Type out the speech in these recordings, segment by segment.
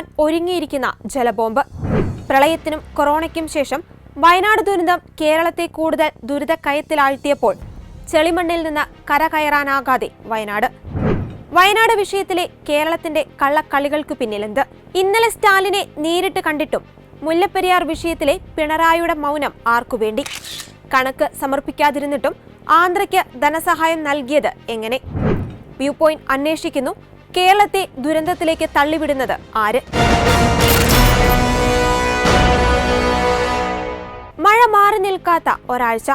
പൊട്ടിത്തെറിക്കുവാൻ ഒരുങ്ങിയിരിക്കുന്ന ജലബോംബ്. പ്രളയത്തിനും കൊറോണയ്ക്കും ശേഷം വയനാട് ദുരന്തം കേരളത്തെ കൂടുതൽ ദുരിതക്കയത്തിലാഴ്ത്തിയപ്പോൾ ചെളിമണ്ണിൽ നിന്ന് കരകയറാനാകാതെ വയനാട്. വയനാട് വിഷയത്തിലെ കേരളത്തിന്റെ കള്ളക്കളികൾക്ക് പിന്നിലെന്ത്? ഇന്നലെ സ്റ്റാലിനെ നേരിട്ട് കണ്ടിട്ടും മുല്ലപ്പെരിയാർ വിഷയത്തിലെ പിണറായിയുടെ മൗനം ആർക്കുവേണ്ടി കണക്ക് സമർപ്പിക്കാതിരുന്നിട്ടും ആന്ധ്രയ്ക്ക് ധനസഹായം നൽകിയത് എങ്ങനെ? വ്യൂ പോയിന്റ് അന്വേഷിക്കുന്നു. കേരളത്തെ ദുരന്തത്തിലേക്ക് തള്ളിവിടുന്നത് ആര്? മഴ മാറി നിൽക്കാത്ത ഒരാഴ്ച.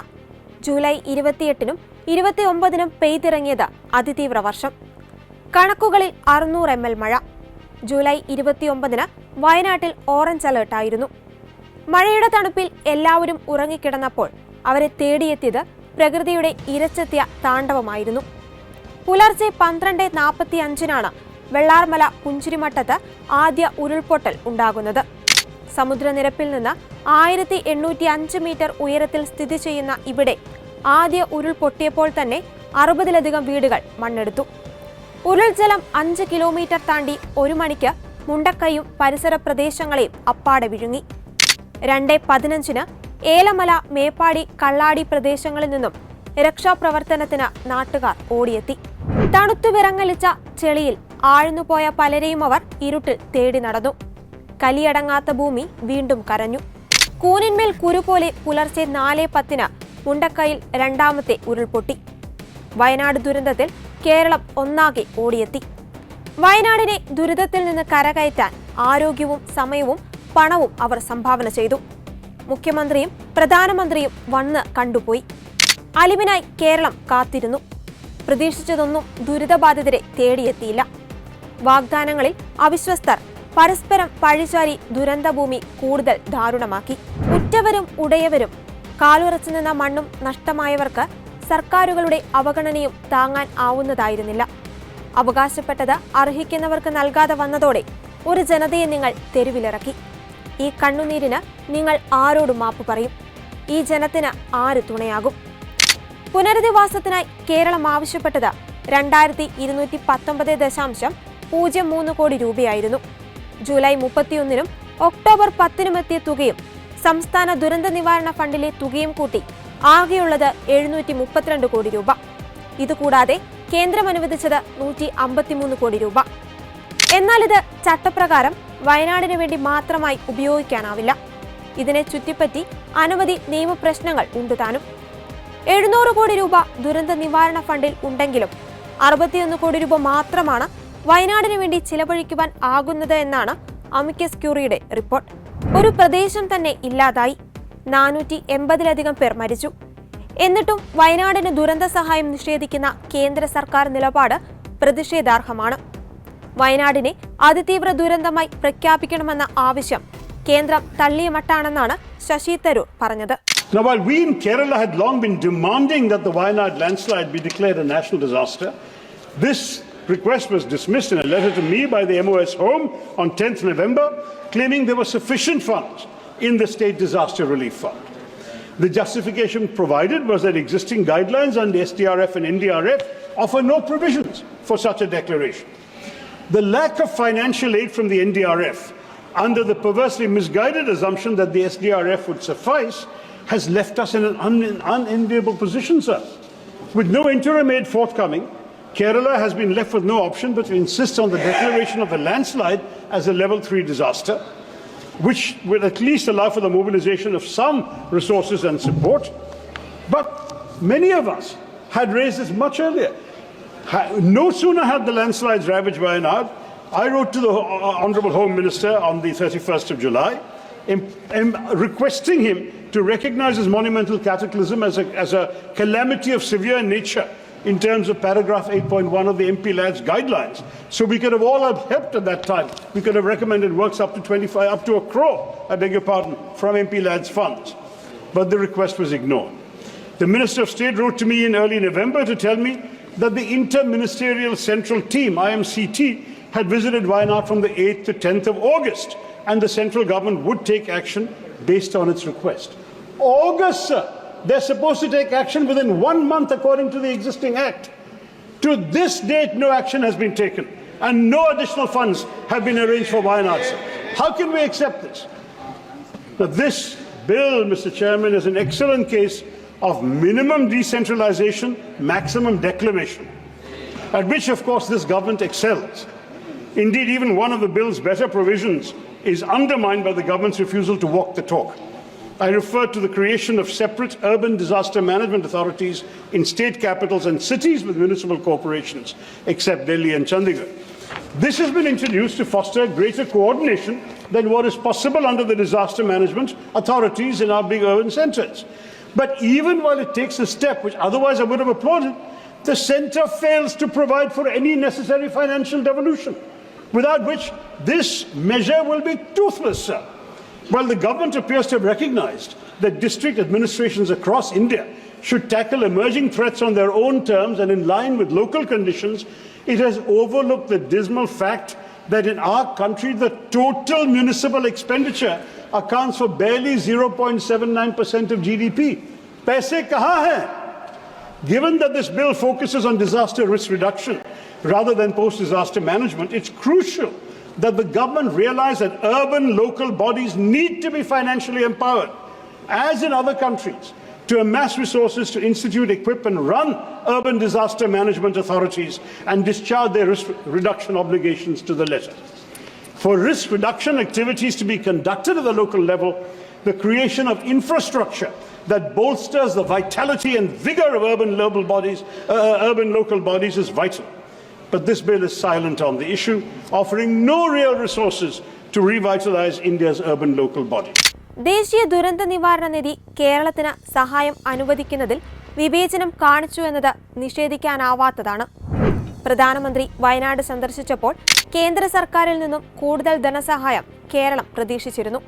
ജൂലൈ ഇരുപത്തിയെട്ടിനും ഇരുപത്തി ഒമ്പതിനും പെയ്തിറങ്ങിയത് അതിതീവ്ര വർഷം. കണക്കുകളിൽ അറുന്നൂറ് എം എൽ മഴ. ജൂലൈ ഇരുപത്തിയൊമ്പതിന് വയനാട്ടിൽ ഓറഞ്ച് അലേർട്ടായിരുന്നു മഴയുടെ തണുപ്പിൽ എല്ലാവരും ഉറങ്ങിക്കിടന്നപ്പോൾ അവരെ തേടിയെത്തിയത് പ്രകൃതിയുടെ ഇരച്ചെത്തിയ താണ്ഡവമായിരുന്നു. പുലർച്ചെ പന്ത്രണ്ട് നാൽപ്പത്തി അഞ്ചിനാണ് വെള്ളാർമല പുഞ്ചിരിമട്ടത്ത് ആദ്യ ഉരുൾപൊട്ടൽ ഉണ്ടാകുന്നത്. സമുദ്രനിരപ്പിൽ നിന്ന് ആയിരത്തി എണ്ണൂറ്റി അഞ്ച് മീറ്റർ ഉയരത്തിൽ സ്ഥിതി ചെയ്യുന്ന ഇവിടെ ആദ്യ ഉരുൾ പൊട്ടിയപ്പോൾ തന്നെ അറുപതിലധികം വീടുകൾ മണ്ണെടുത്തു. ഉരുൾജലം അഞ്ച് കിലോമീറ്റർ താണ്ടി ഒരു മണിക്ക് മുണ്ടക്കൈയും പരിസര പ്രദേശങ്ങളെയും അപ്പാടെ വിഴുങ്ങി. രണ്ട് പതിനഞ്ചിന് ഏലമല മേപ്പാടി കള്ളാടി പ്രദേശങ്ങളിൽ നിന്നും രക്ഷാപ്രവർത്തനത്തിന് നാട്ടുകാർ ഓടിയെത്തി. തണുത്തു വിറങ്ങലിച്ച ചെളിയിൽ ആഴ്ന്നുപോയ പലരെയും അവർ ഇരുട്ട് തേടി നടന്നു. കലിയടങ്ങാത്ത ഭൂമി വീണ്ടും കരഞ്ഞു. കൂനിന്മേൽ കുരു പോലെ പുലർച്ചെ നാല് പത്തിന് മുണ്ടക്കൈയിൽ രണ്ടാമത്തെ ഉരുൾപൊട്ടി. വയനാട് ദുരന്തത്തിൽ കേരളം ഒന്നാകെ ഓടിയെത്തി. വയനാടിനെ ദുരിതത്തിൽ നിന്ന് കരകയറ്റാൻ ആരോഗ്യവും സമയവും പണവും അവർ സംഭാവന ചെയ്തു. മുഖ്യമന്ത്രിയും പ്രധാനമന്ത്രിയും വന്ന് കണ്ടുപോയി. അലിവിനായി കേരളം കാത്തിരുന്നു. പ്രതീക്ഷിച്ചതൊന്നും ദുരിതബാധിതരെ തേടിയെത്തിയില്ല. വാഗ്ദാനങ്ങളിൽ അവിശ്വസ്തർ പരസ്പരം പഴിചാരി ദുരന്തഭൂമി കൂടുതൽ ദാരുണമാക്കി. ഉറ്റവരും ഉടയവരും കാലുറച്ചു നിന്ന മണ്ണും നഷ്ടമായവർക്ക് സർക്കാരുകളുടെ അവഗണനയും താങ്ങാൻ ആവുന്നതായിരുന്നില്ല. അവകാശപ്പെട്ടത് അർഹിക്കുന്നവർക്ക് നൽകാതെ വന്നതോടെ ഒരു ജനതയെ നിങ്ങൾ തെരുവിലിറക്കി. ഈ കണ്ണുനീരിന് നിങ്ങൾ ആരോട് മാപ്പ് പറയും. ഈ ജനത്തിന് ആര് തുണയാകും? പുനരധിവാസത്തിനായി കേരളം ആവശ്യപ്പെട്ടത് രണ്ടായിരത്തി ഇരുന്നൂറ്റി പത്തൊമ്പത് ദശാംശം പൂജ്യം മൂന്ന് കോടി രൂപയായിരുന്നു. ജൂലൈ മുപ്പത്തിയൊന്നിനും ഒക്ടോബർ പത്തിനും എത്തിയ തുകയും സംസ്ഥാന ദുരന്ത നിവാരണ ഫണ്ടിലെ തുകയും കൂട്ടി ആകെയുള്ളത് എഴുന്നൂറ്റി മുപ്പത്തിരണ്ട് കോടി രൂപ. ഇതുകൂടാതെ കേന്ദ്രം അനുവദിച്ചത് നൂറ്റി അമ്പത്തിമൂന്ന് കോടി രൂപ. എന്നാൽ ഇത് ചട്ടപ്രകാരം വയനാടിന് വേണ്ടി മാത്രമായി ഉപയോഗിക്കാനാവില്ല. ഇതിനെ ചുറ്റിപ്പറ്റി അനവധി നിയമപ്രശ്നങ്ങൾ ഉണ്ട് താനും. എഴുന്നൂറ് കോടി രൂപ ദുരന്ത നിവാരണ ഫണ്ടിൽ ഉണ്ടെങ്കിലും അറുപത്തിയൊന്ന് കോടി രൂപ മാത്രമാണ് വയനാടിന് വേണ്ടി ചിലവഴിക്കുവാൻ ആകുന്നത് എന്നാണ് അമിക്കസ് ക്യൂറിയുടെ റിപ്പോർട്ട്. ഒരു പ്രദേശം തന്നെ ഇല്ലാതായി. നാനൂറ്റി എൺപതിലധികം പേർ മരിച്ചു. എന്നിട്ടും വയനാടിന് ദുരന്ത സഹായം നിഷേധിക്കുന്ന കേന്ദ്ര സർക്കാർ നിലപാട് പ്രതിഷേധാർഹമാണ്. വയനാടിനെ അതിതീവ്ര ദുരന്തമായി പ്രഖ്യാപിക്കണമെന്ന ആവശ്യം കേന്ദ്രം തള്ളിയ മട്ടാണെന്നാണ് ശശി തരൂർ പറഞ്ഞത്. Now, while we in Kerala had long been demanding that the Wayanad landslide be declared a national disaster, this request was dismissed in a letter to me by the MOS Home on 10th November, claiming there were sufficient funds in the State Disaster Relief Fund. The justification provided was that existing guidelines the SDRF and NDRF offer no provisions for such a declaration. The lack of financial aid from the NDRF, under the perversely misguided assumption that the SDRF would suffice, has left us in an un- unenviable position, sir. With no interim aid forthcoming, Kerala has been left with no option but to insist on the declaration of a landslide as a level 3 disaster, which will at least allow for the mobilization of some resources and support. But many of us had raised this much earlier. No sooner had the landslides ravaged Wayanad, I wrote to the Honorable Home Minister on the 31st of July, requesting him to recognize this monumental cataclysm as a, as a calamity of severe nature in terms of paragraph 8.1 of the MP Lads guidelines. So we could have all helped at that time. We could have recommended works up to 25, up to a crore, I beg your pardon, from MP Lads funds. But the request was ignored. The Minister of State wrote to me in early November to tell me that the Inter-Ministerial Central Team, IMCT, had visited Wayanad from the 8th to 10th of August, and the central government would take action based on its request. August. They're supposed to take action within one month according to the existing act. To this date, no action has been taken. and no additional funds have been arranged for Wayanad. How can we accept this? Now, this bill, Mr. Chairman, is an excellent case of minimum decentralization, maximum declamation, at which, of course, this government excels. Indeed, even one of the bill's better provisions is undermined by the government's refusal to walk the talk. I refer to the creation of separate urban disaster management authorities in state capitals and cities with municipal corporations, except Delhi and Chandigarh. This has been introduced to foster greater coordination than what is possible under the disaster management authorities in our big urban centres. But even while it takes a step which otherwise I would have applauded, the centre fails to provide for any necessary financial devolution, without which this measure will be toothless, sir. Well, the government appears to have recognized that district administrations across India should tackle emerging threats on their own terms and in line with local conditions, it has overlooked the dismal fact that in our country, the total municipal expenditure accounts for barely 0.79% of GDP. Paise kaha hai? Given that this bill focuses on disaster risk reduction rather than post disaster management, it's crucial that the government realize that urban local bodies need to be financially empowered, as in other countries, to amass resources to institute, equip, and run urban disaster management authorities and discharge their risk reduction obligations to the letter. For risk reduction activities to be conducted at the local level, the creation of infrastructure that bolsters the vitality and vigor of urban local bodies, uh, urban local bodies is vital. But this bill is silent on the issue, offering no real resources to revitalize India's urban local bodies. ദേശീയ ദുരന്ത നിവാരണ നിധി കേരളത്തിന് സഹായം അനുവദിക്കുന്നതിൽ വിവേചനം കാണിച്ചു എന്നത് നിഷേധിക്കാനാവാത്തതാണ് പ്രധാനമന്ത്രി വയനാട് സന്ദർശിച്ചപ്പോൾ കേന്ദ്ര സർക്കാരിൽ നിന്നും കൂടുതൽ ധനസഹായം കേരളം പ്രതീക്ഷിച്ചിരുന്നു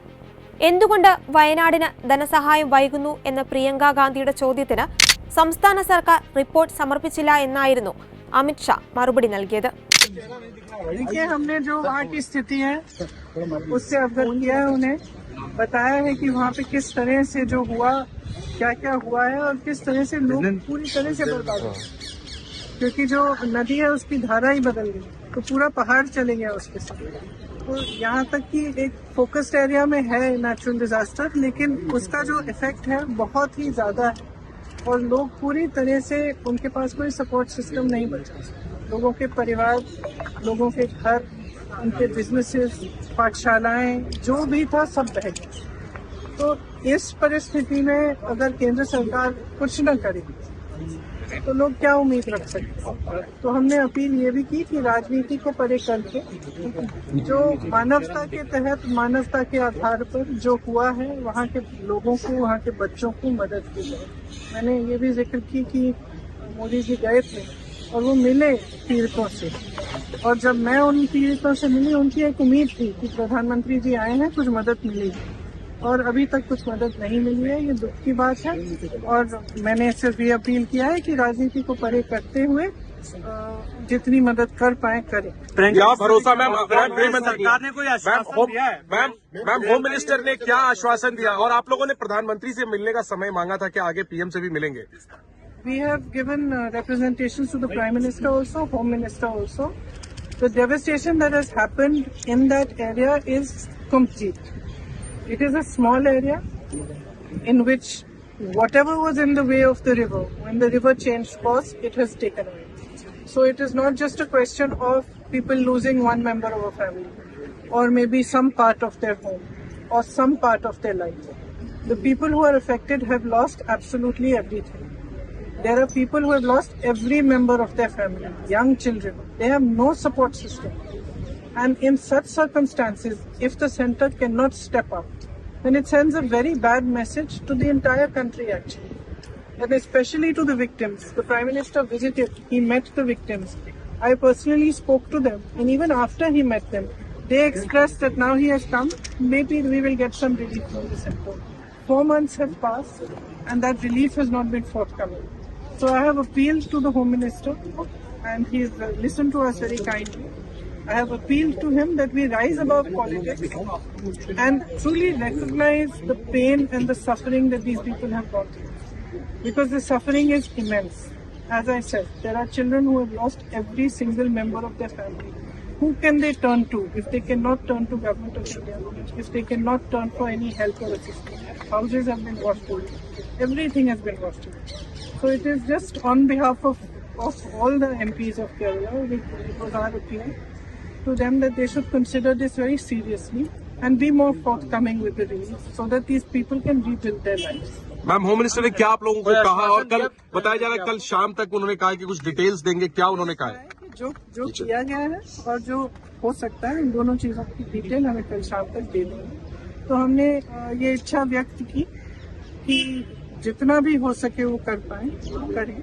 എന്തുകൊണ്ട് വയനാടിന് ധനസഹായം വൈകുന്നു എന്ന പ്രിയങ്ക ഗാന്ധിയുടെ ചോദ്യത്തിന് സംസ്ഥാന സർക്കാർ റിപ്പോർട്ട് സമർപ്പിച്ചില്ല എന്നായിരുന്നു അമിത്ഷാ മറുപടി നൽകിയത് देखिए हमने जो वहाँ की स्थिति है उससे अवगत किया है उन्हें बताया है कि वहाँ पे किस तरह से जो हुआ क्या क्या हुआ है और किस तरह से लोग पूरी तरह से बर्बाद हो गए। क्योंकि जो नदी है उसकी धारा ही बदल गई तो पूरा पहाड़ चले गया उसके साथ तो यहाँ तक कि एक फोकस्ड एरिया में है नेचुरल डिजास्टर लेकिन उसका जो इफेक्ट है बहुत ही ज्यादा है और लोग पूरी तरह से उनके पास कोई सपोर्ट सिस्टम नहीं बचा लोगों के परिवार, लोगों के घर, उनके बिजनेसेस पाठशालाएँ, जो भी था सब बह गया। तो इस परिस्थिति में अगर केंद्र सरकार कुछ न करे तो लोग क्या उम्मीद रख सकते हैं? तो हमने अपील ये भी की कि राजनीति को परे करके, जो मानवता के तहत, मानवता के आधार पर जो हुआ है, वहाँ के लोगों को, वहाँ के बच्चों को मदद की जाए। मैंने ये भी ज़िक्र की कि मोदी जी गए थे और वो मिले पीड़ितों से। और जब मैं उन पीड़ितों से मिली, उनकी एक उम्मीद थी कि प्रधानमंत्री जी आए हैं, कुछ मदद मिलेगी। और अभी तक कुछ मदद नहीं मिली है ये दुख की बात है। और मैंने सिर्फ़ ये अपील किया है कि राजनीति को परे करते हुए जितनी मदद कर पाए करें। क्या भरोसा मैम? मैम गृह मंत्री सरकार ने कोई आश्वासन दिया है? मैम मैम होम मिनिस्टर ने क्या आश्वासन दिया? और आप लोगों ने प्रधानमंत्री से मिलने का समय मांगा था कि आगे पीएम से भी मिलेंगे? We have given uh, representations to the Prime Minister also, Home Minister also. The devastation that has happened in that area is complete. It is a small area in which whatever was in the way of the river, when the river changed course, it has taken away. So it is not just a question of people losing one member of a family or maybe some part of their home or some part of their life. The people who are affected have lost absolutely everything. There are people who have lost every member of their family, young children. They have no support system. And in such circumstances, if the center cannot step up, then it sends a very bad message to the entire country actually. And especially to the victims. The Prime Minister visited, he met the victims. I personally spoke to them, and even after he met them, they expressed that now he has come, maybe we will get some relief from the center. Four months have passed, and that relief has not been forthcoming. So I have appealed to the Home Minister, and he's uh, listened to us very kindly. I have appealed to him that we rise above politics and truly recognize the pain and the suffering that these people have gone through. Because the suffering is immense. As I said, there are children who have lost every single member of their family. who can they turn to if they cannot turn to government of India, if they cannot turn for any help or assistance? Houses have been washed away. Everything has been washed away. So it is just on behalf of, of all the MPs of Kerala, it, was our appeal to them that they should consider this very seriously and be more forthcoming with the relief so that these people can rebuild their lives. Ma'am home minister ने क्या आप लोगों को कहा और कल बताया जा रहा है कल शाम तक उन्होंने कहा कि कुछ डिटेल्स देंगे क्या उन्होंने कहा है? जो जो किया गया है और जो हो सकता है इन दोनों चीज़ों की डिटेल हमें कल शाम तक दे देंगे तो हमने ये इच्छा व्यक्त की कि जितना भी हो सके वो कर पाए करें।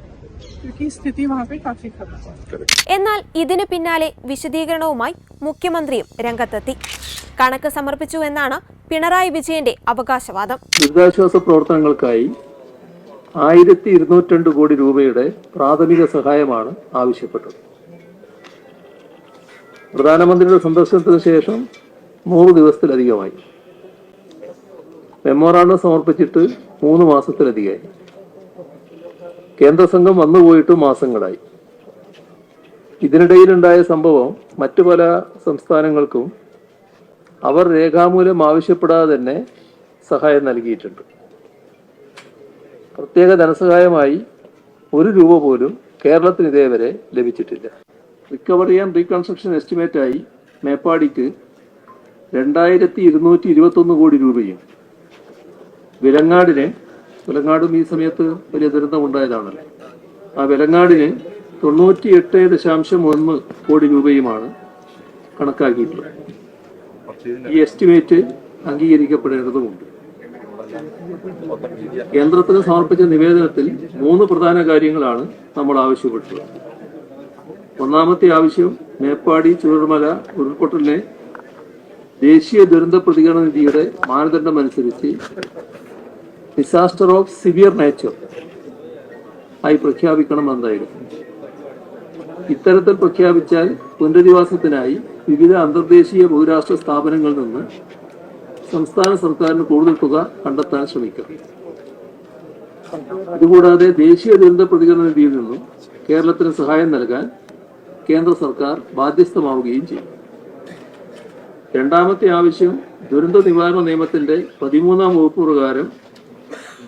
क्योंकि स्थिति वहाँ पे काफी खराब है എന്നാൽ ഇതിന് പിന്നാലെ വിശദീകരണവുമായി മുഖ്യമന്ത്രിയും രംഗത്തെത്തി കണക്ക് സമർപ്പിച്ചു എന്നാണ് പിണറായി വിജയന്റെ അവകാശവാദം ദുരിതാശ്വാസ പ്രവർത്തനങ്ങൾക്കായി ആയിരത്തി ഇരുന്നൂറ്റി കോടി രൂപയുടെ പ്രാഥമിക സഹായമാണ് ആവശ്യപ്പെട്ടത് പ്രധാനമന്ത്രിയുടെ സന്ദർശനത്തിന് ശേഷം നൂറ് ദിവസത്തിലധികമായി മെമ്മോറാണ്ടം സമർപ്പിച്ചിട്ട് മൂന്ന് മാസത്തിലധികമായി കേന്ദ്ര സംഘം വന്നുപോയിട്ട് മാസങ്ങളായി. ഇതിനിടയിലുണ്ടായ സംഭവം മറ്റു പല സംസ്ഥാനങ്ങൾക്കും അവർ രേഖാമൂലം ആവശ്യപ്പെടാതെ തന്നെ സഹായം നൽകിയിട്ടുണ്ട്. പ്രത്യേക ധനസഹായമായി ഒരു രൂപ പോലും കേരളത്തിന് ഇതേവരെ ലഭിച്ചിട്ടില്ല. റിക്കവറി ആൻഡ് റീകൺസ്ട്രക്ഷൻ എസ്റ്റിമേറ്റായി മേപ്പാടിക്ക് രണ്ടായിരത്തി ഇരുന്നൂറ്റി ഇരുപത്തൊന്ന് കോടി രൂപയും വിലങ്ങാടിന് വിലങ്ങാടും ഈ സമയത്ത് വലിയ ദുരന്തമുണ്ടായതാണല്ലോ ആ വിലങ്ങാടിന് തൊണ്ണൂറ്റി എട്ട് ദശാംശം ഒന്ന് കോടി രൂപയുമാണ് കണക്കാക്കിയിട്ടുള്ളത്. ഈ എസ്റ്റിമേറ്റ് അംഗീകരിക്കപ്പെടേണ്ടതുണ്ട് കേന്ദ്രത്തിന് സമർപ്പിച്ച നിവേദനത്തിൽ മൂന്ന് പ്രധാന കാര്യങ്ങളാണ് നമ്മൾ ആവശ്യപ്പെട്ടത്. ഒന്നാമത്തെ ആവശ്യം മേപ്പാടി ചുരുമല ഉരുൾപൊട്ടലിനെ ദേശീയ ദുരന്ത പ്രതികരണ നിധിയുടെ മാനദണ്ഡം അനുസരിച്ച് ഡിസാസ്റ്റർ ഓഫ് സിവിയർ നേച്ചർ ആയി പ്രഖ്യാപിക്കണമെന്നായിരുന്നു ഇത്തരത്തിൽ പ്രഖ്യാപിച്ചാൽ പുനരധിവാസത്തിനായി വിവിധ അന്തർദേശീയ ബഹുരാഷ്ട്ര സ്ഥാപനങ്ങളിൽ നിന്ന് സംസ്ഥാന സർക്കാരിന് കൂടുതൽ തുക കണ്ടെത്താൻ ശ്രമിക്കും. ഇതുകൂടാതെ ദേശീയ ദുരന്ത പ്രതികരണ നിധിയിൽ നിന്നും കേരളത്തിന് സഹായം നൽകാൻ കേന്ദ്ര സർക്കാർ ബാധ്യസ്ഥമാവുകയും ചെയ്യും. രണ്ടാമത്തെ ആവശ്യം ദുരന്ത നിവാരണ നിയമത്തിന്റെ പതിമൂന്നാം വകുപ്പ് പ്രകാരം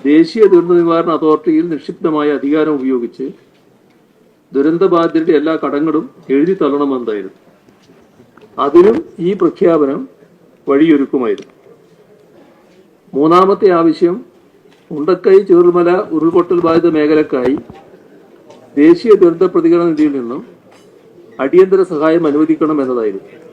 ദേശീയ ദുരന്ത നിവാരണ അതോറിറ്റിയിൽ നിക്ഷിപ്തമായ അധികാരം ഉപയോഗിച്ച് ദുരന്തബാധിതരുടെ എല്ലാ കടങ്ങളും എഴുതി തള്ളണമെന്നായിരുന്നു. അതിനും ഈ പ്രഖ്യാപനം വഴിയൊരുക്കുമായിരുന്നു. മൂന്നാമത്തെ ആവശ്യം ഉണ്ടക്കൈ ചെറുമല ഉരുൾപൊട്ടൽ ബാധിത മേഖലക്കായി ദേശീയ ദുരന്ത പ്രതികരണ നിധിയിൽ നിന്നും അടിയന്തര സഹായം അനുവദിക്കണം എന്നതായിരുന്നു.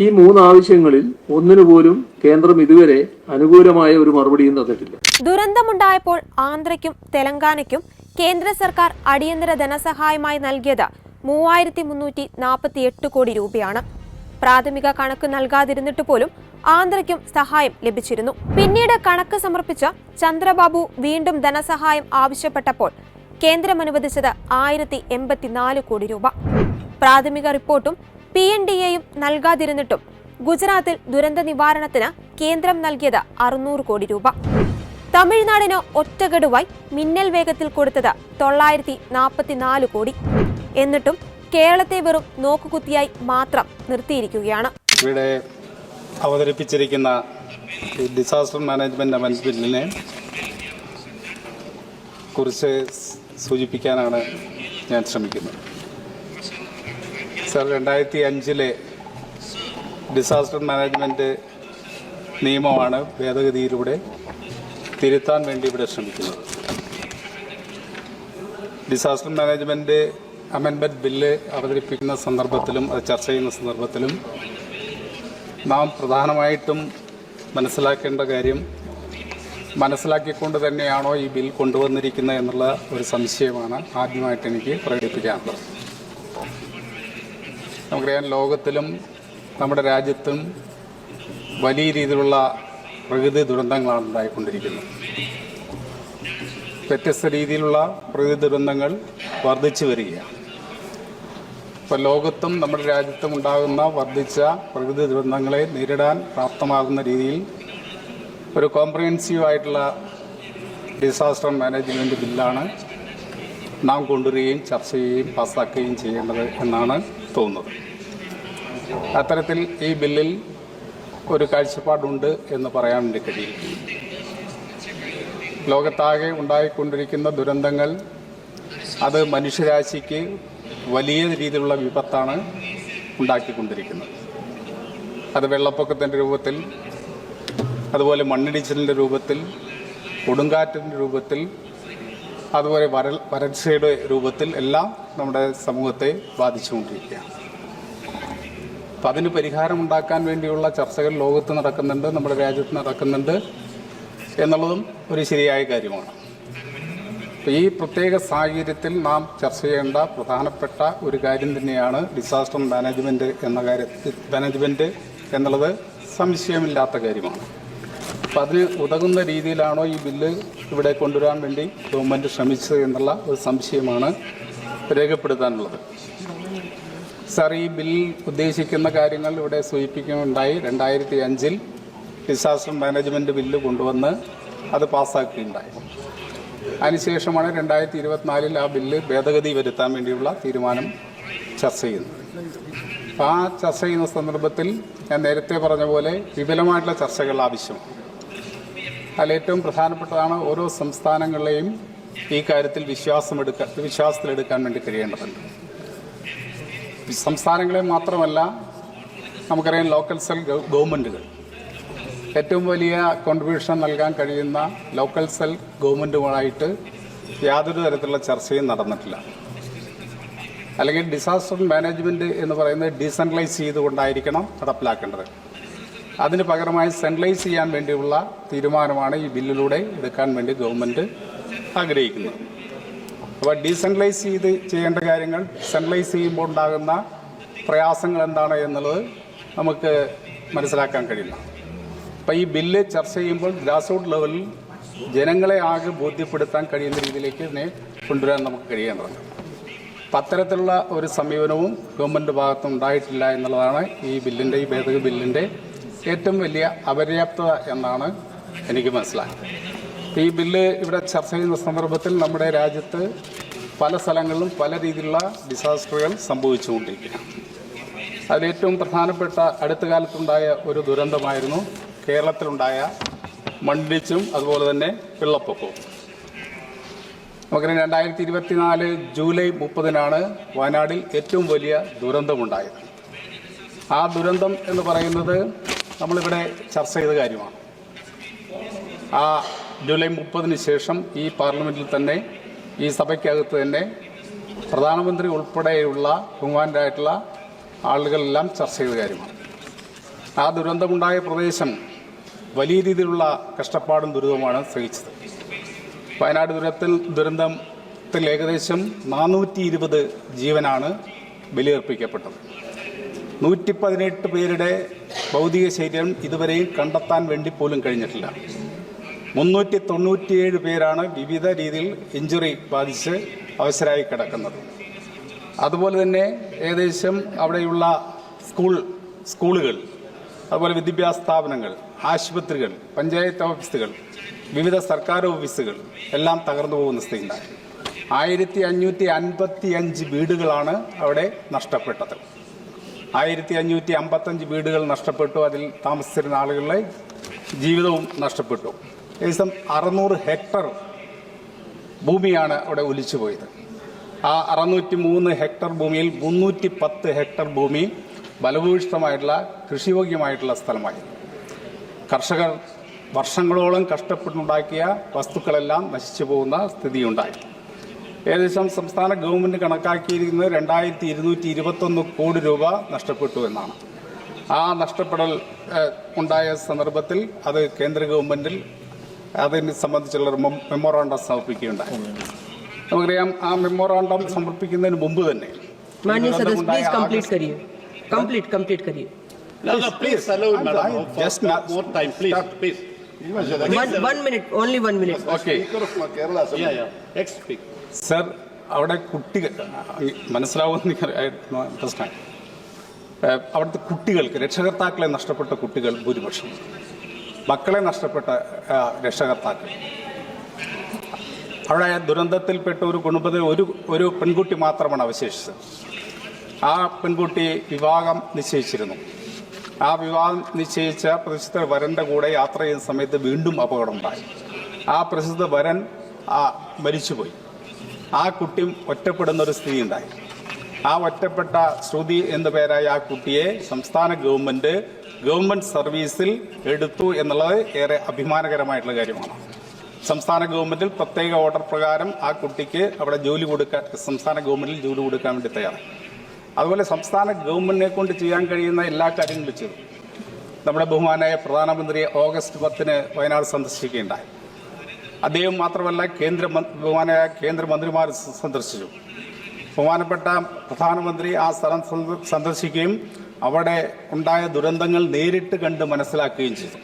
ഈ മൂന്നാവശ്യങ്ങളിൽ ഒന്നിനു പോലും കേന്ദ്രം ഇതുവരെ അനുകൂലമായ ഒരു മറുപടിയും തന്നിട്ടില്ല. ദുരന്തമുണ്ടായപ്പോൾ ആന്ധ്രയ്ക്കും തെലങ്കാനയ്ക്കും കേന്ദ്ര സർക്കാർ അടിയന്തര ധനസഹായമായി നൽകിയത് മൂവായിരത്തി മുന്നൂറ്റി നാൽപ്പത്തി എട്ട് കോടി രൂപയാണ്. പ്രാഥമിക കണക്ക് നൽകാതിരുന്നിട്ട് പോലും ആന്ധ്രയ്ക്കും സഹായം ലഭിച്ചിരുന്നു. പിന്നീട് കണക്ക് സമർപ്പിച്ച ചന്ദ്രബാബു വീണ്ടും ധനസഹായം ആവശ്യപ്പെട്ടപ്പോൾ കേന്ദ്രം അനുവദിച്ചത് ആയിരത്തി എൺപത്തിനാല് കോടി രൂപ. പ്രാഥമിക റിപ്പോർട്ടും പി എൻ ഡി എയും നൽകാതിരുന്നിട്ടും ഗുജറാത്തിൽ ദുരന്ത നിവാരണത്തിന് കേന്ദ്രം നൽകിയത് അറുന്നൂറ് കോടി രൂപ. തമിഴ്നാടിന് ഒറ്റഗഡുവായി മിന്നൽ വേഗത്തിൽ കൊടുത്തത് തൊള്ളായിരത്തി നാൽപ്പത്തിനാല് കോടി. എന്നിട്ടും കേരളത്തെ വെറും നോക്കുകുത്തിയായി മാത്രം നിർത്തിയിരിക്കുകയാണ്. ഇവിടെ അവതരിപ്പിച്ചിരിക്കുന്ന ഡിസാസ്റ്റർ മാനേജ്മെന്റ് ബില്ലിനെ കുറിച്ച് സൂചിപ്പിക്കാനാണ് ഞാൻ ശ്രമിക്കുന്നത്. സർ രണ്ടായിരത്തി അഞ്ചിലെ ഡിസാസ്റ്റർ മാനേജ്മെന്റ് നിയമമാണ് ഭേദഗതിയിലൂടെ തിരുത്താൻ വേണ്ടി ഇവിടെ ശ്രമിക്കുന്നത്. ഡിസാസ്റ്റർ മാനേജ്മെന്റ് അമെൻമെന്റ് ബില്ല് അവതരിപ്പിക്കുന്ന സന്ദർഭത്തിലും അത് ചർച്ച ചെയ്യുന്ന സന്ദർഭത്തിലും നാം പ്രധാനമായിട്ടും മനസ്സിലാക്കേണ്ട കാര്യം മനസ്സിലാക്കിക്കൊണ്ട് തന്നെയാണോ ഈ ബിൽ കൊണ്ടുവന്നിരിക്കുന്നത് എന്നുള്ള ഒരു സംശയമാണ് ആദ്യമായിട്ട് എനിക്ക് പ്രകടിപ്പിക്കാനുള്ളത്. നമുക്കറിയാം ലോകത്തിലും നമ്മുടെ രാജ്യത്തും വലിയ രീതിയിലുള്ള പ്രകൃതി ദുരന്തങ്ങളാണ് ഉണ്ടായിക്കൊണ്ടിരിക്കുന്നത്. വ്യത്യസ്ത രീതിയിലുള്ള പ്രകൃതി ദുരന്തങ്ങൾ വർദ്ധിച്ചു വരികയാണ്. ഇപ്പോൾ ലോകത്തും നമ്മുടെ രാജ്യത്തും ഉണ്ടാകുന്ന വർദ്ധിച്ച പ്രകൃതി ദുരന്തങ്ങളെ നേരിടാൻ പ്രാപ്തമാകുന്ന രീതിയിൽ ഒരു കോംപ്രഹെൻസീവ് ആയിട്ടുള്ള ഡിസാസ്റ്റർ മാനേജ്മെന്റ് ബില്ലാണ് നാം കൊണ്ടുവരികയും ചർച്ച ചെയ്യുകയും പാസ്സാക്കുകയും ചെയ്യേണ്ടത് എന്നാണ് തോന്നുന്നത്. അത്തരത്തിൽ ഈ ബില്ലിൽ ഒരു കാഴ്ചപ്പാടുണ്ട് എന്ന് പറയാൻ വേണ്ടി കഴിയും ലോകത്താകെ ഉണ്ടായിക്കൊണ്ടിരിക്കുന്ന ദുരന്തങ്ങൾ അത് മനുഷ്യരാശിക്ക് വലിയ രീതിയിലുള്ള വിപത്താണ് ഉണ്ടാക്കിക്കൊണ്ടിരിക്കുന്നത്. അത് വെള്ളപ്പൊക്കത്തിന്റെ രൂപത്തിൽ അതുപോലെ മണ്ണിടിച്ചിലിന്റെ രൂപത്തിൽ കൊടുങ്കാറ്റിന്റെ രൂപത്തിൽ അതുപോലെ വരൾ വരൾച്ചയുടെ രൂപത്തിൽ എല്ലാം നമ്മുടെ സമൂഹത്തെ ബാധിച്ചുകൊണ്ടിരിക്കുകയാണ്. അപ്പം അതിന് പരിഹാരം ഉണ്ടാക്കാൻ വേണ്ടിയുള്ള ചർച്ചകൾ ലോകത്ത് നടക്കുന്നുണ്ട് നമ്മുടെ രാജ്യത്ത് നടക്കുന്നുണ്ട് എന്നുള്ളതും ഒരു ശരിയായ കാര്യമാണ്. ഈ പ്രത്യേക സാഹചര്യത്തിൽ നാം ചർച്ച ചെയ്യേണ്ട പ്രധാനപ്പെട്ട ഒരു കാര്യം തന്നെയാണ് ഡിസാസ്റ്റർ മാനേജ്മെന്റ് എന്ന കാര്യത്തിൽ മാനേജ്മെന്റ് എന്നുള്ളത് സംശയമില്ലാത്ത കാര്യമാണ്. അപ്പം അതിന് ഉതകുന്ന രീതിയിലാണോ ഈ ബില്ല് ഇവിടെ കൊണ്ടുവരാൻ വേണ്ടി ഗവൺമെന്റ് ശ്രമിച്ചത് എന്നുള്ള ഒരു സംശയമാണ് രേഖപ്പെടുത്താനുള്ളത്. സാർ ഈ ബിൽ ഉദ്ദേശിക്കുന്ന കാര്യങ്ങൾ ഇവിടെ സൂചിപ്പിക്കുകയുണ്ടായി രണ്ടായിരത്തി അഞ്ചിൽ ഡിസാസ്റ്റർ മാനേജ്മെന്റ് ബില്ല് കൊണ്ടുവന്ന് അത് പാസ്സാക്കുകയുണ്ടായി. അതിനുശേഷമാണ് രണ്ടായിരത്തി ഇരുപത്തിനാലിൽ ആ ബില്ല് ഭേദഗതി വരുത്താൻ വേണ്ടിയുള്ള തീരുമാനം ചർച്ച ചെയ്യുന്നത്. അപ്പോൾ ആ ചർച്ച ചെയ്യുന്ന സന്ദർഭത്തിൽ ഞാൻ നേരത്തെ പറഞ്ഞ പോലെ വിപുലമായിട്ടുള്ള ചർച്ചകൾ ആവശ്യമാണ്. അതിലേറ്റവും പ്രധാനപ്പെട്ടതാണ് ഓരോ സംസ്ഥാനങ്ങളെയും ഈ കാര്യത്തിൽ വിശ്വാസമെടുക്കാൻ വിശ്വാസത്തിലെടുക്കാൻ വേണ്ടി കഴിയേണ്ടതുണ്ട്. സംസ്ഥാനങ്ങളെ മാത്രമല്ല നമുക്കറിയാം ലോക്കൽ സെൽ ഗവൺമെന്റുകൾ ഏറ്റവും വലിയ കോൺട്രിബ്യൂഷൻ നൽകാൻ കഴിയുന്ന ലോക്കൽ സെൽ ഗവൺമെന്റുമായിട്ട് യാതൊരു തരത്തിലുള്ള ചർച്ചയും നടന്നിട്ടില്ല. അല്ലെങ്കിൽ ഡിസാസ്റ്റർ മാനേജ്മെന്റ് എന്ന് പറയുന്നത് ഡീസെൻട്രലൈസ് ചെയ്തുകൊണ്ടായിരിക്കണം നടപ്പിലാക്കേണ്ടത്. അതിന് പകരമായി സെൻട്രലൈസ് ചെയ്യാൻ വേണ്ടിയുള്ള തീരുമാനമാണ് ഈ ബില്ലിലൂടെ എടുക്കാൻ വേണ്ടി ഗവൺമെന്റ് ആഗ്രഹിക്കുന്നത് അപ്പോൾ ഡീസെൻട്രലൈസ് ചെയ്ത് ചെയ്യേണ്ട കാര്യങ്ങൾ സെൻട്രലൈസ് ചെയ്യുമ്പോൾ ഉണ്ടാകുന്ന പ്രയാസങ്ങൾ എന്താണ് എന്നുള്ളത് നമുക്ക് മനസ്സിലാക്കാൻ കഴിയില്ല. അപ്പോൾ ഈ ബില്ല് ചർച്ച ചെയ്യുമ്പോൾ ഗ്രാസ് റൂട്ട് ലെവലിൽ ജനങ്ങളെ ആകെ ബോധ്യപ്പെടുത്താൻ കഴിയുന്ന രീതിയിലേക്ക് ഇതിനെ കൊണ്ടുവരാൻ നമുക്ക് കഴിയേണ്ടതുണ്ട് അപ്പം അത്തരത്തിലുള്ള ഒരു സമീപനവും ഗവൺമെന്റ് ഭാഗത്തും ഉണ്ടായിട്ടില്ല എന്നുള്ളതാണ് ഈ ബില്ലിന്റെ ഈ ഭേദഗതി ബില്ലിന്റെ ഏറ്റവും വലിയ അപര്യാപ്തത എന്നാണ് എനിക്ക് മനസ്സിലാക്കുന്നത്. ഈ ബില്ല് ഇവിടെ ചർച്ച ചെയ്യുന്ന സന്ദർഭത്തിൽ നമ്മുടെ രാജ്യത്ത് പല സ്ഥലങ്ങളിലും പല രീതിയിലുള്ള ഡിസാസ്റ്ററുകൾ സംഭവിച്ചുകൊണ്ടിരിക്കുകയാണ്. അതിലേറ്റവും പ്രധാനപ്പെട്ട അടുത്ത കാലത്തുണ്ടായ ഒരു ദുരന്തമായിരുന്നു കേരളത്തിലുണ്ടായ മണ്ണിടിച്ചും അതുപോലെ തന്നെ വെള്ളപ്പൊക്കവും. നമുക്കറിയാം രണ്ടായിരത്തി ഇരുപത്തിനാല് ജൂലൈ മുപ്പതിനാണ് വയനാടിൽ ഏറ്റവും വലിയ ദുരന്തമുണ്ടായത്. ആ ദുരന്തം എന്ന് പറയുന്നത് നമ്മളിവിടെ ചർച്ച ചെയ്ത കാര്യമാണ്. ആ ജൂലൈ മുപ്പതിന് ശേഷം ഈ പാർലമെന്റിൽ തന്നെ ഈ സഭയ്ക്കകത്ത് തന്നെ പ്രധാനമന്ത്രി ഉൾപ്പെടെയുള്ള ബഹുമാനായിട്ടുള്ള ആളുകളെല്ലാം ചർച്ച ചെയ്ത കാര്യമാണ്. ആ ദുരന്തമുണ്ടായ പ്രദേശം വലിയ രീതിയിലുള്ള കഷ്ടപ്പാടും ദുരിതവുമാണ് സഹിച്ചത്. വയനാട് ദുരന്തത്തിൽ ദുരന്തത്തിൽ ഏകദേശം നാനൂറ്റി ഇരുപത് ജീവനാണ് ബലിയർപ്പിക്കപ്പെട്ടത്. നൂറ്റി പതിനെട്ട് പേരുടെ ഭൗതിക ശരീരം ഇതുവരെയും കണ്ടെത്താൻ വേണ്ടി പോലും കഴിഞ്ഞിട്ടില്ല. മുന്നൂറ്റി തൊണ്ണൂറ്റിയേഴ് പേരാണ് വിവിധ രീതിയിൽ ഇഞ്ചുറി ബാധിച്ച് അവശരായി കിടക്കുന്നത്. അതുപോലെ തന്നെ ഏകദേശം അവിടെയുള്ള സ്കൂൾ സ്കൂളുകൾ അതുപോലെ വിദ്യാഭ്യാസ സ്ഥാപനങ്ങൾ ആശുപത്രികൾ പഞ്ചായത്ത് ഓഫീസുകൾ വിവിധ സർക്കാർ ഓഫീസുകൾ എല്ലാം തകർന്നു പോകുന്ന സ്ഥിതിയുണ്ടായി. ആയിരത്തി അഞ്ഞൂറ്റി അൻപത്തി അഞ്ച് വീടുകളാണ് അവിടെ നഷ്ടപ്പെട്ടത്. ആയിരത്തി അഞ്ഞൂറ്റി അമ്പത്തഞ്ച് വീടുകൾ നഷ്ടപ്പെട്ടു. അതിൽ താമസിച്ചിരുന്ന ആളുകളുടെ ജീവിതവും നഷ്ടപ്പെട്ടു. ഏകദേശം അറുന്നൂറ് ഹെക്ടർ ഭൂമിയാണ് അവിടെ ഒലിച്ചു പോയത്. ആ അറുന്നൂറ്റി മൂന്ന് ഹെക്ടർ ഭൂമിയിൽ മുന്നൂറ്റി പത്ത് ഹെക്ടർ ഭൂമി ഫലഭൂയിഷ്ടമായിട്ടുള്ള കൃഷിയോഗ്യമായിട്ടുള്ള സ്ഥലമായി കർഷകർ വർഷങ്ങളോളം കഷ്ടപ്പെട്ടുണ്ടാക്കിയ വസ്തുക്കളെല്ലാം നശിച്ചു പോകുന്ന സ്ഥിതിയുണ്ടായി ഏകദേശം സംസ്ഥാന ഗവൺമെന്റ് കണക്കാക്കിയിരിക്കുന്നത് രണ്ടായിരത്തി ഇരുന്നൂറ്റി ഇരുപത്തൊന്ന് കോടി രൂപ നഷ്ടപ്പെട്ടു എന്നാണ്. ആ നഷ്ടപ്പെടൽ ഉണ്ടായ സന്ദർഭത്തിൽ അത് കേന്ദ്ര ഗവൺമെന്റിൽ അതിനെ സംബന്ധിച്ചുള്ള ഒരു മെമ്മോറാണ്ടം സമർപ്പിക്കുകയുണ്ടായി. നമുക്കറിയാം ആ മെമ്മോറാണ്ടം സമർപ്പിക്കുന്നതിന് മുമ്പ് തന്നെ സർ അവിടെ കുട്ടികൾ മനസ്സിലാവുന്ന പ്രശ്നമാണ് അവിടുത്തെ കുട്ടികൾക്ക് രക്ഷകർത്താക്കളെ നഷ്ടപ്പെട്ട കുട്ടികൾ ഭൂരിപക്ഷം. മക്കളെ നഷ്ടപ്പെട്ട രക്ഷകർത്താക്കൾ. അവിടെ ദുരന്തത്തിൽപ്പെട്ട ഒരു കുടുംബത്തിൽ ഒരു ഒരു പെൺകുട്ടി മാത്രമാണ് അവശേഷിച്ചത്. ആ പെൺകുട്ടി വിവാഹം നിശ്ചയിച്ചിരുന്നു. ആ വിവാഹം നിശ്ചയിച്ച പ്രസിദ്ധ വരന്റെ കൂടെ യാത്ര ചെയ്യുന്ന സമയത്ത് വീണ്ടും അപകടമുണ്ടായി. ആ പ്രസിദ്ധ വരൻ ആ മരിച്ചുപോയി. ആ കുട്ടി ഒറ്റപ്പെടുന്ന ഒരു സ്ഥിതി ഉണ്ടായി. ആ ഒറ്റപ്പെട്ട ശ്രുതി എന്ന പേരായ ആ കുട്ടിയെ സംസ്ഥാന ഗവൺമെന്റ് ഗവൺമെന്റ് സർവീസിൽ എടുത്തു എന്നുള്ളത് ഏറെ അഭിമാനകരമായിട്ടുള്ള കാര്യമാണ്. സംസ്ഥാന ഗവൺമെന്റിൽ പ്രത്യേക ഓർഡർ പ്രകാരം ആ കുട്ടിക്ക് അവിടെ ജോലി കൊടുക്കാൻ സംസ്ഥാന ഗവൺമെന്റിൽ ജോലി കൊടുക്കാൻ വേണ്ടി തയ്യാറായി. അതുപോലെ സംസ്ഥാന ഗവൺമെന്റിനെ കൊണ്ട് ചെയ്യാൻ കഴിയുന്ന എല്ലാ കാര്യങ്ങളും ചെയ്തു. നമ്മുടെ ബഹുമാനായ പ്രധാനമന്ത്രി ഓഗസ്റ്റ് പത്തിന് വയനാട് സന്ദർശിക്കുകയുണ്ടായി. അദ്ദേഹം മാത്രമല്ല കേന്ദ്ര ബഹുമാനായ കേന്ദ്രമന്ത്രിമാർ സന്ദർശിച്ചു. ബഹുമാനപ്പെട്ട പ്രധാനമന്ത്രി ആ സ്ഥലം സന്ദ- സന്ദർശിക്കുകയും അവിടെ ഉണ്ടായ ദുരന്തങ്ങൾ നേരിട്ട് കണ്ട് മനസ്സിലാക്കുകയും ചെയ്തു.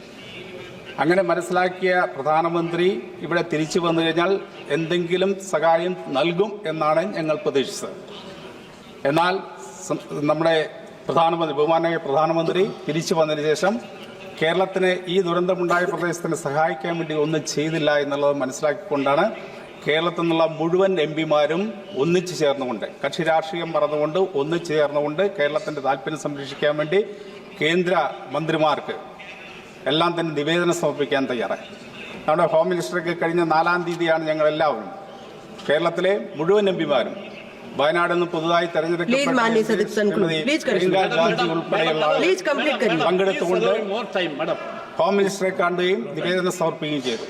അങ്ങനെ മനസ്സിലാക്കിയ പ്രധാനമന്ത്രി ഇവിടെ തിരിച്ചു വന്നു കഴിഞ്ഞാൽ എന്തെങ്കിലും സഹായം നൽകും എന്നാണ് ഞങ്ങൾ പ്രതീക്ഷിച്ചത്. എന്നാൽ നമ്മുടെ പ്രധാനമന്ത്രി ബഹുമാനായ പ്രധാനമന്ത്രി തിരിച്ചു വന്നതിന് ശേഷം കേരളത്തിന് ഈ ദുരന്തമുണ്ടായ പ്രദേശത്തിന് സഹായിക്കാൻ വേണ്ടി ഒന്നും ചെയ്തില്ല എന്നുള്ളത് മനസ്സിലാക്കിക്കൊണ്ടാണ് കേരളത്തിൽ നിന്നുള്ള മുഴുവൻ എം പിമാരും ഒന്നിച്ചു ചേർന്നുകൊണ്ട് കക്ഷി രാഷ്ട്രീയം പറഞ്ഞുകൊണ്ട് ഒന്നിച്ചു ചേർന്നുകൊണ്ട് കേരളത്തിന്റെ താല്പര്യം സംരക്ഷിക്കാൻ വേണ്ടി കേന്ദ്ര മന്ത്രിമാർക്ക് എല്ലാം തന്നെ നിവേദനം സമർപ്പിക്കാൻ തയ്യാറായി. നമ്മുടെ ഹോം മിനിസ്റ്റർക്ക് കഴിഞ്ഞ നാലാം തീയതിയാണ് ഞങ്ങളെല്ലാവരും. കേരളത്തിലെ മുഴുവൻ എം പിമാരും വയനാട് നിന്ന് പുതുതായി തെരഞ്ഞെടുക്കപ്പെട്ട പങ്കെടുത്തുകൊണ്ട് ഹോം മിനിസ്റ്ററെ കാണുകയും നിവേദനം സമർപ്പിക്കുകയും ചെയ്തു.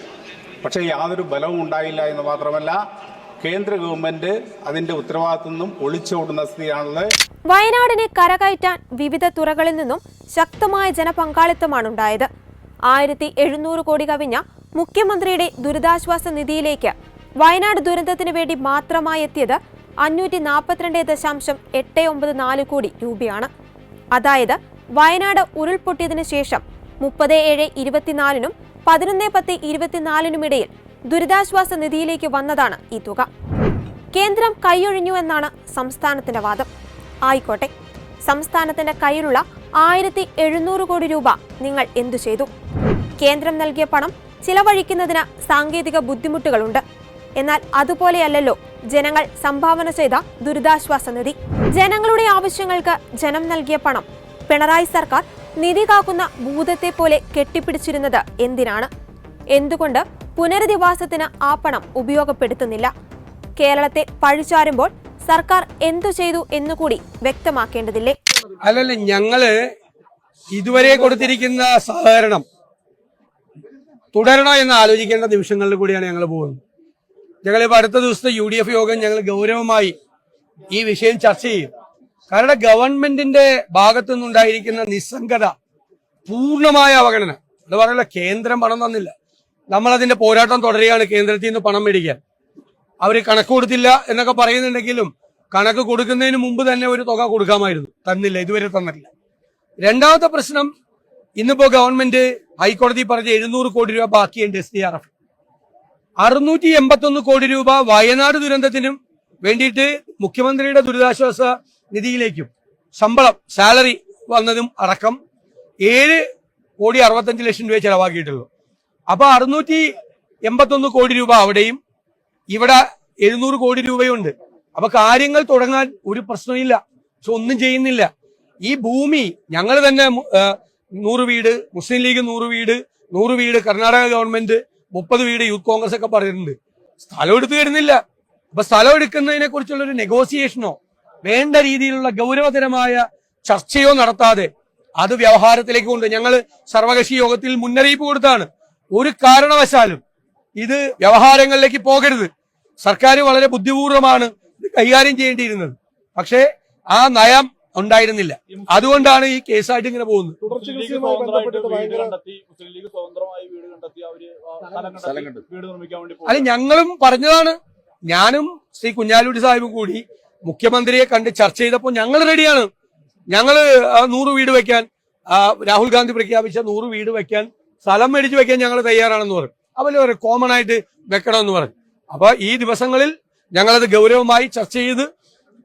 പക്ഷേ യാതൊരു ബലവും ഉണ്ടായില്ല എന്ന് മാത്രമല്ല കേന്ദ്ര ഗവൺമെന്റ് അതിന്റെ ഉത്തരവാദിത്വം നിന്നും ഒളിച്ചോടുന്ന സ്ഥിതിയാണുള്ളത്. വയനാടിനെ കരകയറ്റാൻ വിവിധ തുറകളിൽ നിന്നും ശക്തമായ ജനപങ്കാളിത്തമാണ് ഉണ്ടായത്. ആയിരത്തി എഴുന്നൂറ് കോടി കവിഞ്ഞ മുഖ്യമന്ത്രിയുടെ ദുരിതാശ്വാസ നിധിയിലേക്ക് വയനാട് ദുരന്തത്തിന് വേണ്ടി മാത്രമായി എത്തിയത് അഞ്ഞൂറ്റി നാൽപ്പത്തിരണ്ട് ദശാംശം എട്ട് ഒമ്പത് നാല് കോടി രൂപയാണ്. അതായത് വയനാട് ഉരുൾപൊട്ടിയതിനു ശേഷം മുപ്പത് ഏഴ് ഇരുപത്തിനാലിനും പതിനൊന്ന് പത്ത് ഇരുപത്തിനാലിനുമിടയിൽ ദുരിതാശ്വാസ നിധിയിലേക്ക് വന്നതാണ് ഈ തുക. കേന്ദ്രം കൈയൊഴിഞ്ഞു എന്നാണ് സംസ്ഥാനത്തിന്റെ വാദം. ആയിക്കോട്ടെ സംസ്ഥാനത്തിന്റെ കയ്യിലുള്ള ആയിരത്തി എഴുന്നൂറ് കോടി രൂപ നിങ്ങൾ എന്തു ചെയ്തു? കേന്ദ്രം നൽകിയ പണം ചിലവഴിക്കുന്നതിന് സാങ്കേതിക ബുദ്ധിമുട്ടുകളുണ്ട്. എന്നാൽ അതുപോലെയല്ലല്ലോ ജനങ്ങൾ സംഭാവന ചെയ്ത ദുരിതാശ്വാസ നിധി. ജനങ്ങളുടെ ആവശ്യങ്ങൾക്ക് ജനം നൽകിയ പണം പിണറായി സർക്കാർ നിധി കാക്കുന്ന ഭൂതത്തെ പോലെ കെട്ടിപ്പിടിച്ചിരുന്നത് എന്തിനാണ്? എന്തുകൊണ്ട് പുനരധിവാസത്തിന് ആ പണം ഉപയോഗപ്പെടുത്തുന്നില്ല? കേരളത്തെ പഴിച്ചാരുമ്പോൾ സർക്കാർ എന്തു ചെയ്തു എന്നുകൂടി വ്യക്തമാക്കേണ്ടതില്ലേ? അല്ലല്ല ഞങ്ങൾ ഇതുവരെ കൊടുത്തിരിക്കുന്ന സഹകരണം തുടരണോ എന്ന് ആലോചിക്കേണ്ട നിമിഷങ്ങളിൽ കൂടിയാണ് ഞങ്ങൾ പോകുന്നത്. ഞങ്ങളിപ്പോൾ അടുത്ത ദിവസത്തെ യു യോഗം ഞങ്ങൾ ഗൗരവമായി ഈ വിഷയം ചർച്ച ചെയ്യും. കാരണം ഗവൺമെന്റിന്റെ ഭാഗത്തു നിന്നുണ്ടായിരിക്കുന്ന നിസ്സംഗത പൂർണമായ അവഗണന. എന്ന് പറയല കേന്ദ്രം പണം തന്നില്ല. നമ്മൾ അതിന്റെ പോരാട്ടം തുടരുകയാണ്. കേന്ദ്രത്തിൽ നിന്ന് പണം മേടിക്കാൻ. അവർ കണക്ക് കൊടുത്തില്ല എന്നൊക്കെ പറയുന്നുണ്ടെങ്കിലും കണക്ക് കൊടുക്കുന്നതിന് മുമ്പ് തന്നെ ഒരു തുക കൊടുക്കാമായിരുന്നു. തന്നില്ല ഇതുവരെ തന്നില്ല രണ്ടാമത്തെ പ്രശ്നം ഇന്നിപ്പോ ഗവൺമെന്റ് ഹൈക്കോടതി പറഞ്ഞ എഴുന്നൂറ് കോടി രൂപ ബാക്കിയുണ്ട് എസ് ഡി ആർ എഫ് അറുന്നൂറ്റി എൺപത്തി ഒന്ന് കോടി രൂപ വയനാട് ദുരന്തത്തിനും വേണ്ടിയിട്ട് മുഖ്യമന്ത്രിയുടെ ദുരിതാശ്വാസ നിധിയിലേക്കും. ശമ്പളം സാലറി വന്നതും അടക്കം ഏഴ് കോടി അറുപത്തഞ്ച് ലക്ഷം രൂപ ചെലവാക്കിയിട്ടുള്ളൂ. അപ്പൊ അറുന്നൂറ്റി എൺപത്തൊന്ന് കോടി രൂപ അവിടെയും ഇവിടെ എഴുന്നൂറ് കോടി രൂപയുണ്ട്. അപ്പൊ കാര്യങ്ങൾ തുടങ്ങാൻ ഒരു പ്രശ്നമില്ല പക്ഷെ ഒന്നും ചെയ്യുന്നില്ല. ഈ ഭൂമി ഞങ്ങൾ തന്നെ നൂറ് വീട് മുസ്ലിം ലീഗ് നൂറ് വീട് നൂറ് വീട് കർണാടക ഗവൺമെന്റ് മുപ്പത് വീട് യൂത്ത് കോൺഗ്രസ് ഒക്കെ പറഞ്ഞിട്ടുണ്ട്. സ്ഥലം എടുത്തു തരുന്നില്ല. അപ്പൊ സ്ഥലം എടുക്കുന്നതിനെ കുറിച്ചുള്ള ഒരു നെഗോസിയേഷനോ വേണ്ട രീതിയിലുള്ള ഗൗരവതരമായ ചർച്ചയോ നടത്താതെ അത് വ്യവഹാരത്തിലേക്ക് കൊണ്ട് ഞങ്ങൾ സർവകക്ഷി യോഗത്തിൽ മുന്നറിയിപ്പ് കൊടുത്താണ്. ഒരു കാരണവശാലും ഇത് വ്യവഹാരങ്ങളിലേക്ക് പോകരുത്. സർക്കാർ വളരെ ബുദ്ധിപൂർവമാണ് ഇത് കൈകാര്യം ചെയ്യേണ്ടിയിരുന്നത്. പക്ഷേ ആ നയം ഉണ്ടായിരുന്നില്ല. അതുകൊണ്ടാണ് ഈ കേസായിട്ട് ഇങ്ങനെ പോകുന്നത്. തുടർ ചികിത്സയുമായി ബന്ധപ്പെട്ടിട്ട് ഭയങ്കര മുസ്ലിം ലീഗ് സ്വതന്ത്രമായി വീട് കണ്ടെത്തി അവർ ആ വീട് നിർമ്മിക്കാൻ വേണ്ടി അല്ല ഞങ്ങളും പറഞ്ഞതാണ്. ഞാനും ശ്രീ കുഞ്ഞാലുടി സാഹിബും കൂടി മുഖ്യമന്ത്രിയെ കണ്ട് ചർച്ച ചെയ്തപ്പോൾ ഞങ്ങൾ റെഡിയാണ്. ഞങ്ങൾ നൂറ് വീട് വെക്കാൻ രാഹുൽ ഗാന്ധി പ്രഖ്യാപിച്ച നൂറ് വീട് വെക്കാൻ സ്ഥലം മേടിച്ച് വെക്കാൻ ഞങ്ങൾ തയ്യാറാണെന്ന് പറഞ്ഞു. അവർ പറയും കോമൺ ആയിട്ട് വെക്കണമെന്ന് പറഞ്ഞു. അപ്പൊ ഈ ദിവസങ്ങളിൽ ഞങ്ങളത് ഗൗരവമായി ചർച്ച ചെയ്ത്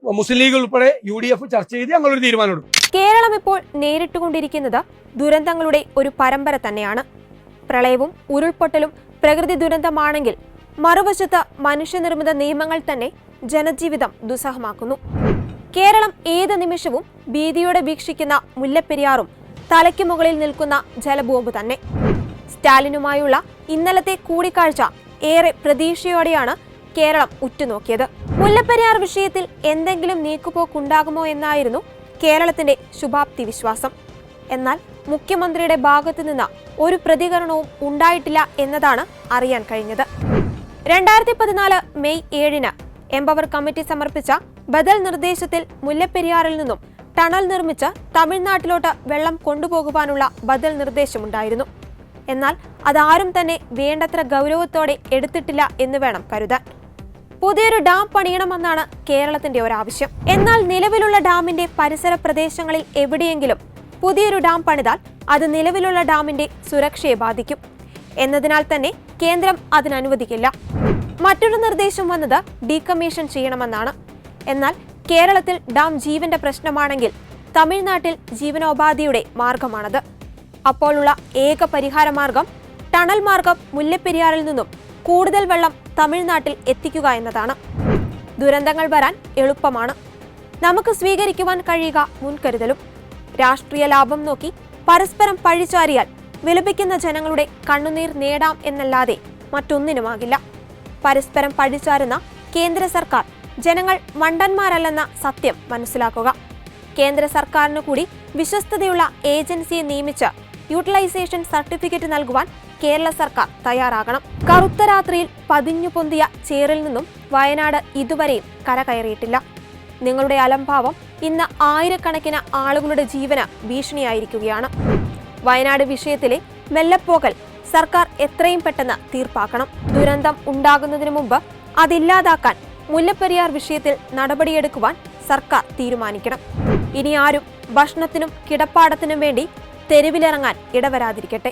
മുസ്ലിം ലീഗ് ഉൾപ്പെടെ യു ഡി എഫ് ചർച്ച ചെയ്ത് ഞങ്ങളൊരു തീരുമാനമെടുക്കും. കേരളം ഇപ്പോൾ നേരിട്ടുകൊണ്ടിരിക്കുന്നത് ദുരന്തങ്ങളുടെ ഒരു പരമ്പര തന്നെയാണ്. പ്രളയവും ഉരുൾപൊട്ടലും പ്രകൃതി ദുരന്തമാണെങ്കിൽ മറുവശത്ത് മനുഷ്യനിർമ്മിത നിയമങ്ങൾ തന്നെ ജനജീവിതം ദുസ്സഹമാക്കുന്നു. കേരളം ഏത് നിമിഷവും ഭീതിയോടെ വീക്ഷിക്കുന്ന മുല്ലപ്പെരിയാറും തലയ്ക്ക് മുകളിൽ നിൽക്കുന്ന ജലബോംബ് തന്നെ. സ്റ്റാലിനുമായുള്ള ഇന്നലത്തെ കൂടിക്കാഴ്ച ഏറെ പ്രതീക്ഷയോടെയാണ് കേരളം ഉറ്റുനോക്കിയത്. മുല്ലപ്പെരിയാർ വിഷയത്തിൽ എന്തെങ്കിലും നീക്കുപോക്കുണ്ടാകുമോ എന്നായിരുന്നു കേരളത്തിന്റെ ശുഭാപ്തി വിശ്വാസം. എന്നാൽ മുഖ്യമന്ത്രിയുടെ ഭാഗത്തു നിന്ന് ഒരു പ്രതികരണവും ഉണ്ടായിട്ടില്ല എന്നതാണ് അറിയാൻ കഴിഞ്ഞത്. രണ്ടായിരത്തി പതിനാല് മെയ് ഏഴിന് എംപവർ കമ്മിറ്റി സമർപ്പിച്ച ബദൽ നിർദ്ദേശത്തിൽ മുല്ലപ്പെരിയാറിൽ നിന്നും ടണൽ നിർമ്മിച്ച് തമിഴ്നാട്ടിലോട്ട് വെള്ളം കൊണ്ടുപോകുവാനുള്ള ബദൽ നിർദ്ദേശമുണ്ടായിരുന്നു. എന്നാൽ അതാരും തന്നെ വേണ്ടത്ര ഗൗരവത്തോടെ എടുത്തിട്ടില്ല എന്ന് വേണം കരുതാൻ. പുതിയൊരു ഡാം പണിയണമെന്നാണ് കേരളത്തിന്റെ ഒരാവശ്യം. എന്നാൽ നിലവിലുള്ള ഡാമിന്റെ പരിസര പ്രദേശങ്ങളിൽ എവിടെയെങ്കിലും പുതിയൊരു ഡാം പണിതാൽ അത് നിലവിലുള്ള ഡാമിന്റെ സുരക്ഷയെ ബാധിക്കും. എന്നതിനാൽ തന്നെ കേന്ദ്രം അതിനനുവദിക്കില്ല. മറ്റൊരു നിർദ്ദേശം വന്നത് ഡീകമ്മീഷൻ ചെയ്യണമെന്നാണ്. എന്നാൽ കേരളത്തിൽ ഡാം ജീവന്റെ പ്രശ്നമാണെങ്കിൽ തമിഴ്നാട്ടിൽ ജീവനോപാധിയുടെ മാർഗമാണത്. അപ്പോഴുള്ള ഏക പരിഹാര മാർഗം ടണൽ മാർഗം മുല്ലപ്പെരിയാറിൽ നിന്നും കൂടുതൽ വെള്ളം തമിഴ്നാട്ടിൽ എത്തിക്കുക എന്നതാണ്. ദുരന്തങ്ങൾ വരാൻ എളുപ്പമാണ്. നമുക്ക് സ്വീകരിക്കുവാൻ കഴിയുക മുൻകരുതലും. രാഷ്ട്രീയ ലാഭം നോക്കി പരസ്പരം പഴിച്ചാരിയാൽ വിലപിക്കുന്ന ജനങ്ങളുടെ കണ്ണുനീർ നേടാം എന്നല്ലാതെ മറ്റൊന്നിനുമാകില്ല. പരസ്പരം പഴിച്ചാരുന്ന കേന്ദ്ര സർക്കാർ ജനങ്ങൾ മണ്ടന്മാരല്ലെന്ന സത്യം മനസ്സിലാക്കുക. കേന്ദ്ര സർക്കാരിനു കൂടി വിശ്വസ്തതയുള്ള ഏജൻസിയെ നിയമിച്ച് യൂട്ടിലൈസേഷൻ സർട്ടിഫിക്കറ്റ് നൽകുവാൻ കേരള സർക്കാർ തയ്യാറാകണം. കറുത്ത രാത്രിയിൽ പതിഞ്ഞു പൊന്തിയ ചേറിൽ നിന്നും വയനാട് ഇതുവരെയും കരകയറിയിട്ടില്ല. നിങ്ങളുടെ അലംഭാവം ഇന്ന് ആയിരക്കണക്കിന് ആളുകളുടെ ജീവന് ഭീഷണിയായിരിക്കുകയാണ്. വയനാട് വിഷയത്തിലെ മെല്ലപ്പോകൽ സർക്കാർ എത്രയും പെട്ടെന്ന് തീർപ്പാക്കണം. ദുരന്തം ഉണ്ടാകുന്നതിന് മുമ്പ് അതില്ലാതാക്കാൻ മുല്ലപ്പെരിയാർ വിഷയത്തിൽ നടപടിയെടുക്കുവാൻ സർക്കാർ തീരുമാനിക്കണം. ഇനി ആരും ഭക്ഷണത്തിനും കിടപ്പാടത്തിനും വേണ്ടി തെരുവിലിറങ്ങാൻ ഇടവരാതിരിക്കട്ടെ.